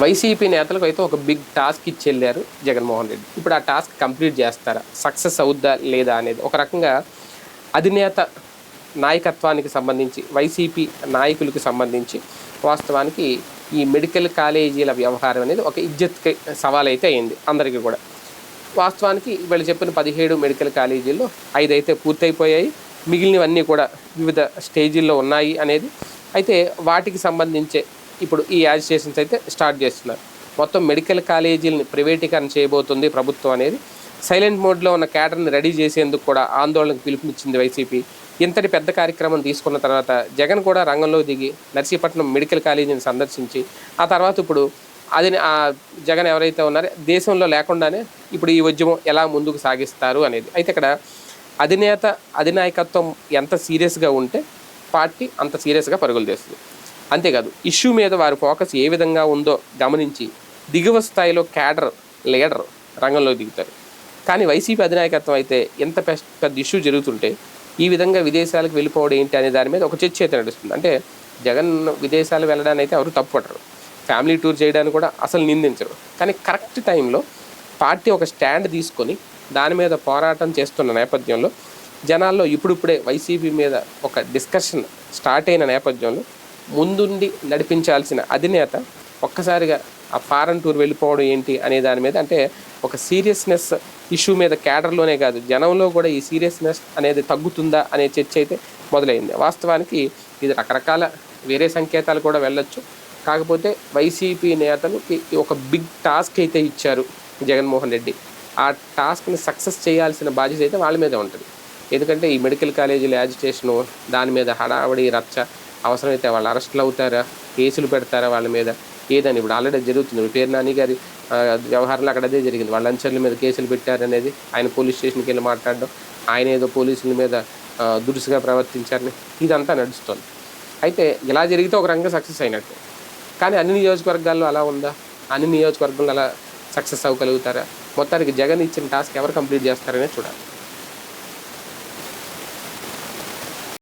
YCP నేతలకు అయితే ఒక బిగ్ టాస్క్ ఇచ్చి వెళ్ళారు జగన్మోహన్ రెడ్డి. ఇప్పుడు ఆ టాస్క్ కంప్లీట్ చేస్తారా? సక్సెస్ అవుద్దా లేదా అనేది ఒక రకంగా అధినేత నాయకత్వానికి సంబంధించి వైసీపీ నాయకులకు సంబంధించి వాస్తవానికి ఈ మెడికల్ కాలేజీల వ్యవహారం అనేది ఒక ఇజ్జత్ సవాల్ అయితే అయింది అందరికీ కూడా. వాస్తవానికి వీళ్ళు చెప్పిన పదిహేడు మెడికల్ కాలేజీల్లో ఐదు అయితే పూర్తయిపోయాయి. మిగిలినవన్నీ కూడా వివిధ స్టేజీల్లో ఉన్నాయి అనేది. అయితే వాటికి సంబంధించే ఇప్పుడు ఈ యాజిటేషన్స్ అయితే స్టార్ట్ చేస్తున్నారు. మొత్తం మెడికల్ కాలేజీలని ప్రైవేటీకరణ చేయబోతుంది ప్రభుత్వం అనేది. సైలెంట్ మోడ్లో ఉన్న క్యాడర్ని రెడీ చేసేందుకు కూడా ఆందోళనకు పిలుపునిచ్చింది వైసీపీ. ఇంతటి పెద్ద కార్యక్రమం తీసుకున్న తర్వాత జగన్ కూడా రంగంలో దిగి నర్సీపట్నం మెడికల్ కాలేజీని సందర్శించి ఆ తర్వాత ఇప్పుడు అది ఆ జగన్ ఎవరైతే ఉన్నారో దేశంలో లేకుండానే ఇప్పుడు ఈ ఉద్యమం ఎలా ముందుకు సాగిస్తారు అనేది. అయితే ఇక్కడ అధినేత అధినాయకత్వం ఎంత సీరియస్గా ఉంటే పార్టీ అంత సీరియస్గా పరుగులు తీస్తుంది. అంతేకాదు ఇష్యూ మీద వారి ఫోకస్ ఏ విధంగా ఉందో గమనించి దిగువ స్థాయిలో క్యాడర్ లీడర్ రంగంలో దిగుతారు. కానీ వైసీపీ అధినాయకత్వం అయితే ఎంత పెద్ద పెద్ద ఇష్యూ జరుగుతుంటే ఈ విధంగా విదేశాలకు వెళ్ళిపోవడం ఏంటి అనే దాని మీద ఒక చర్చ అయితే నడుస్తుంది. అంటే జగన్ విదేశాలు వెళ్ళడానికి అయితే ఎవరు తప్పుపట్టరు. ఫ్యామిలీ టూర్ చేయడానికి కూడా అసలు నిందించరు. కానీ కరెక్ట్ టైంలో పార్టీ ఒక స్టాండ్ తీసుకొని దాని మీద పోరాటం చేస్తున్న నేపథ్యంలో జనాల్లో ఇప్పుడిప్పుడే వైసీపీ మీద ఒక డిస్కషన్ స్టార్ట్ అయిన నేపథ్యంలో ముందుండి నడిపించాల్సిన అధినేత ఒక్కసారిగా ఆ ఫారెన్ టూర్ వెళ్ళిపోవడం ఏంటి అనే దాని మీద అంటే ఒక సీరియస్నెస్ ఇష్యూ మీద క్యాడర్లోనే కాదు జనంలో కూడా ఈ సీరియస్నెస్ అనేది తగ్గుతుందా అనే చర్చ అయితే మొదలైంది. వాస్తవానికి ఇది రకరకాల వేరే సంకేతాలు కూడా వెళ్ళొచ్చు. కాకపోతే వైసీపీ నేతలకి ఒక బిగ్ టాస్క్ అయితే ఇచ్చారు జగన్మోహన్ రెడ్డి. ఆ టాస్క్ని సక్సెస్ చేయాల్సిన బాధ్యత అయితే వాళ్ళ మీద ఉంటుంది. ఎందుకంటే ఈ మెడికల్ కాలేజీల యాజిటేషను దాని మీద హడావడి రచ్చ అవసరమైతే వాళ్ళు అరెస్టులు అవుతారా? కేసులు పెడతారా వాళ్ళ మీద? ఏదని ఇప్పుడు ఆల్రెడీ జరుగుతుంది. పేరు నాని గారి వ్యవహారంలో అక్కడ అదే జరిగింది. వాళ్ళ అంచర్ల మీద కేసులు పెట్టారనేది ఆయన పోలీస్ స్టేషన్కి వెళ్ళి మాట్లాడడం ఆయన ఏదో పోలీసుల మీద దురుసుగా ప్రవర్తించారని ఇదంతా నడుస్తుంది. అయితే ఇలా జరిగితే ఒక రంగం సక్సెస్ అయినట్టు. కానీ అన్ని నియోజకవర్గాల్లో అలా ఉందా? అన్ని నియోజకవర్గంలో అలా సక్సెస్ అవ్వగలుగుతారా? మొత్తానికి జగన్ ఇచ్చిన టాస్క్ ఎవరు కంప్లీట్ చేస్తారనే చూడాలి.